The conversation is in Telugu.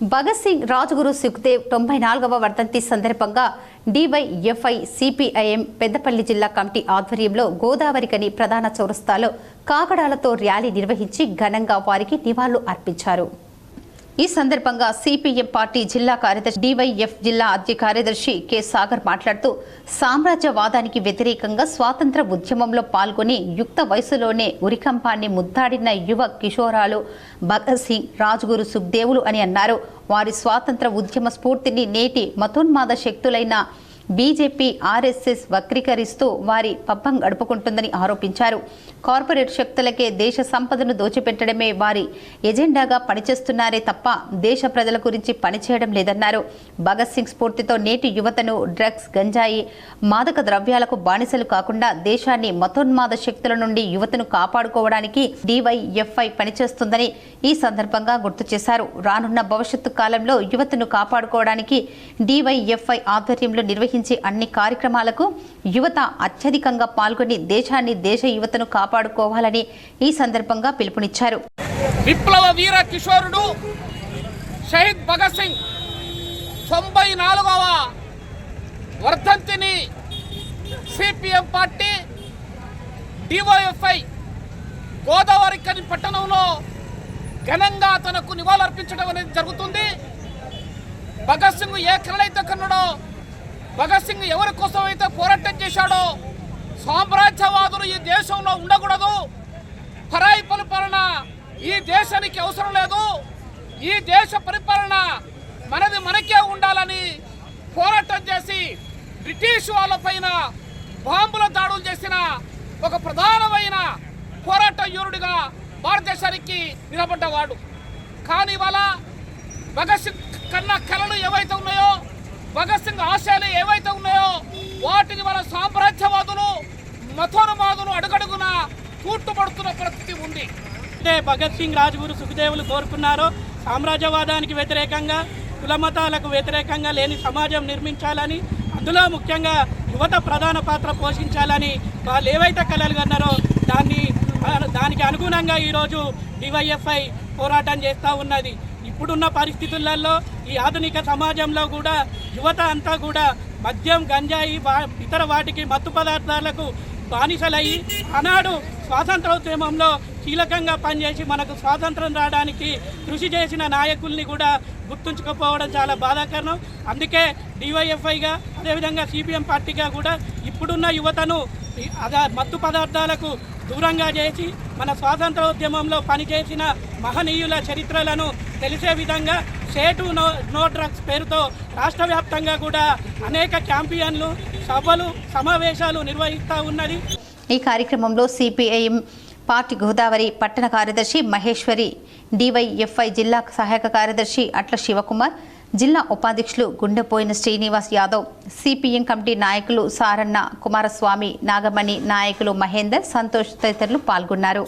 భగత్ సింగ్ రాజగురు సుఖ్దేవ్ తొంభై నాలుగవ వర్ధంతి సందర్భంగా డివైఎఫ్ఐ సిపిఐఎం పెద్దపల్లి జిల్లా కమిటీ ఆధ్వర్యంలో గోదావరికని ప్రధాన చౌరస్తాలో కాకడాలతో ర్యాలీ నిర్వహించి ఘనంగా వారికి నివాళులు అర్పించారు. ఈ సందర్భంగా సిపిఎం పార్టీ జిల్లా కార్యదర్శి డివైఎఫ్ జిల్లా అధ్య కార్యదర్శి కె సాగర్ మాట్లాడుతూ సామ్రాజ్యవాదానికి వ్యతిరేకంగా స్వాతంత్ర ఉద్యమంలో పాల్గొని యుక్త వయసులోనే ఉరికంపాన్ని ముద్దాడిన యువ కిషోరాలు భగత్ సింగ్ రాజ్గురు సుఖ్దేవులు అని అన్నారు. వారి స్వాతంత్ర ఉద్యమ స్ఫూర్తిని నేటి మతోన్మాద శక్తులైన బీజేపీ ఆర్ఎస్ఎస్ వక్రీకరిస్తూ వారి పబ్బం గడుపుకుంటుందని ఆరోపించారు. కార్పొరేట్ శక్తులకే దేశ సంపదను దోచిపెట్టడమే వారి ఎజెండాగా పనిచేస్తున్నారే తప్ప దేశ ప్రజల గురించి పనిచేయడం లేదన్నారు. భగత్ సింగ్ స్ఫూర్తితో నేటి యువతను డ్రగ్స్ గంజాయి మాదక ద్రవ్యాలకు బానిసలు కాకుండా దేశాన్ని మతోన్మాద శక్తుల నుండి యువతను కాపాడుకోవడానికి డివైఎఫ్ఐ పనిచేస్తుందని ఈ సందర్భంగా గుర్తు చేశారు. రానున్న భవిష్యత్తు కాలంలో యువతను కాపాడుకోవడానికి డివైఎఫ్ఐ ఆధ్వర్యంలో నిర్వహించే అన్ని కార్యక్రమాలకు యువత అత్యధికంగా పాల్గొని దేశాన్ని దేశ యువతను కాపాడుకోవాలని ఈ సందర్భంగా పిలుపునిచ్చారు. విప్లవ వీర కిషోరుడు షహీద్ భగత్ సింగ్ తొంభై నాలుగవ వర్ధంతిని సిపిఎం పార్టీ డివైఎఫ్ఐ గోదావరి కని పట్టణంలో ఘనంగా తనకు నివాళులర్పించడం అనేది జరుగుతుంది. భగత్ సింగ్ ఏ కలనైతే కన్నాడో భగత్ సింగ్ ఎవరి కోసం అయితే పోరాటం చేశాడో సామ్రాజ్యవాదులు ఈ దేశంలో ఉండకూడదు. పరాయి పరిపాలన ఈ దేశానికి అవసరం లేదు. ఈ దేశ పరిపాలన మనది మనకే ఉండాలని పోరాటం చేసి బ్రిటిష్ వాళ్ళపైన బాంబుల దాడులు చేసిన ఒక ప్రధానమైన పోరాట యూరుడిగా భారతదేశానికి నిలబడ్డవాడు. కానీ ఇవాళ భగత్ సింగ్ కన్నా కళలు ఏవైతే ఉన్నాయో భగత్ సింగ్ ఆశయాలు ఏవైతే ఉన్నాయో వాటిని మన సామ్రాజ్యవాదులు మతోన్మాదులు అడుగడుగున కూర్చుపడుతున్న పరిస్థితి ఉంది. అంటే భగత్ సింగ్ రాజ్గురు సుఖదేవులు కోరుకున్నారో సామ్రాజ్యవాదానికి వ్యతిరేకంగా కులమతాలకు వ్యతిరేకంగా లేని సమాజం నిర్మించాలని అందులో ముఖ్యంగా యువత ప్రధాన పాత్ర పోషించాలని వాళ్ళు ఏవైతే కలలు కన్నారో దాన్ని దానికి అనుగుణంగా ఈరోజు డివైఎఫ్ఐ పోరాటం చేస్తూ ఉన్నది. ఇప్పుడున్న పరిస్థితులలో ఈ ఆధునిక సమాజంలో కూడా యువత అంతా కూడా మద్యం గంజాయి వా- ఇతర వాటికి మత్తు పదార్థాలకు బానిసలయ్యి ఆనాడు స్వాతంత్రోద్యమంలో కీలకంగా పనిచేసి మనకు స్వాతంత్రం రావడానికి కృషి చేసిన నాయకుల్ని కూడా గుర్తుంచుకోపోవడం చాలా బాధాకరం. అందుకే డివైఎఫ్ఐగా అదేవిధంగా సిపిఎం పార్టీగా కూడా ఇప్పుడున్న యువతను అదా మత్తు పదార్థాలకు దూరంగా చేసి మన స్వాతంత్రోద్యమంలో పనిచేసిన మహనీయుల చరిత్రలను తెలిసే విధంగా సేటు నో నో డ్రగ్స్ పేరుతో రాష్ట్ర వ్యాప్తంగా కూడా అనేక క్యాంపియన్లు సభలు సమావేశాలు నిర్వహిస్తూ ఉన్నది. ఈ కార్యక్రమంలో సిపిఐఎం పార్టీ గోదావరి పట్టణ కార్యదర్శి మహేశ్వరి డివైఎఫ్ఐ జిల్లా సహాయక కార్యదర్శి అట్ల శివకుమార్ జిల్లా ఉపాధ్యక్షులు గుండెపోయిన శ్రీనివాస్ యాదవ్ సిపిఎం కమిటీ నాయకులు సారన్న కుమారస్వామి నాగమణి నాయకులు మహేందర్ సంతోష్ తదితరులు పాల్గొన్నారు.